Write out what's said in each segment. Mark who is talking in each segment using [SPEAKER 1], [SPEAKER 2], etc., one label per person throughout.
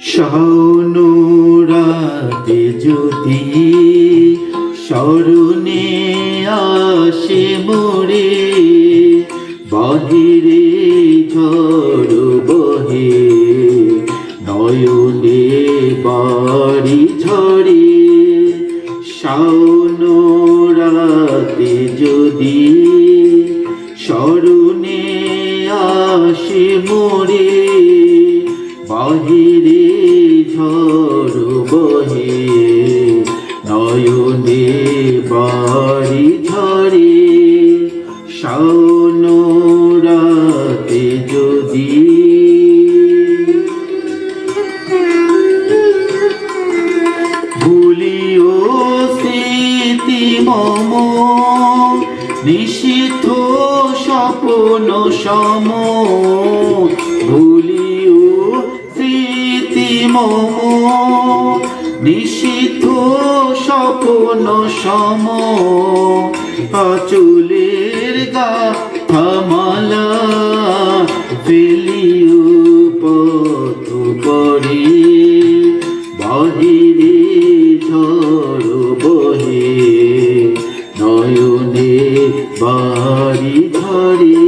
[SPEAKER 1] শাওনুরাতে যদি স্মরণে আসে মোরে, বাহিরে ঝড় বহে, নয়নে বাড়ি ঝরে। শাওনুরাতে যদি স্মরণে আসে মোরে, বাহিরে বহে নয়নে বাড়ি ঝরে শাওনরাতে যদি ভুলিও স্মৃতি মম, নিষিদ্ধ স্বপ্ন সম, ভুলিও স্মৃতি মম। নিষিদ্ধ স্বপ্ন সম, আচুলের গা থামালা, ফেলিও পথ পরে বাহিরে ঝড় বহে, নয়নে বাড়ি ঝরে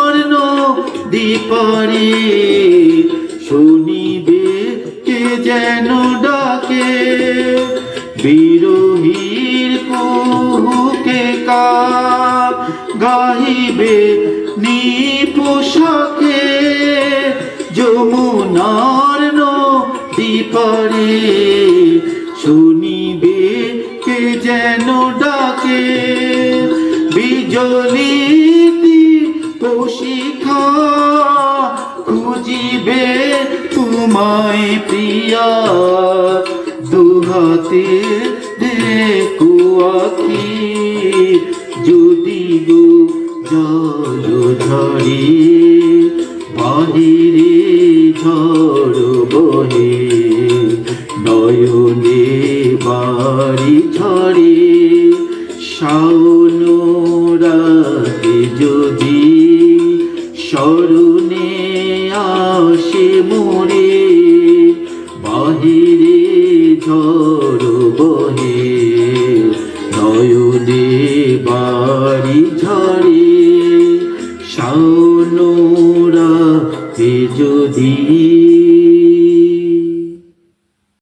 [SPEAKER 1] নদী পারে শুনিবে কে যেন ডাকে। বিরোহীর কুহুকে কা গাহিবে নি পোশাকে। যমুনার নদী পারে শুনিবে কে যেন ডাকে। বিজলি শিখা খুঁজিবে তোমায় প্রিয়া। দুহাতে দেখো আখি। যদি গো জল ঝরে, বাহিরে ঝড় বহে, নয়নে বাড়ি ঝরে। শাওনরাতে যদি স্মরণে আসে মোরে বাহিরে ঝড় বহে। নয়নে বাড়ি ঝরে সাউনরা যদি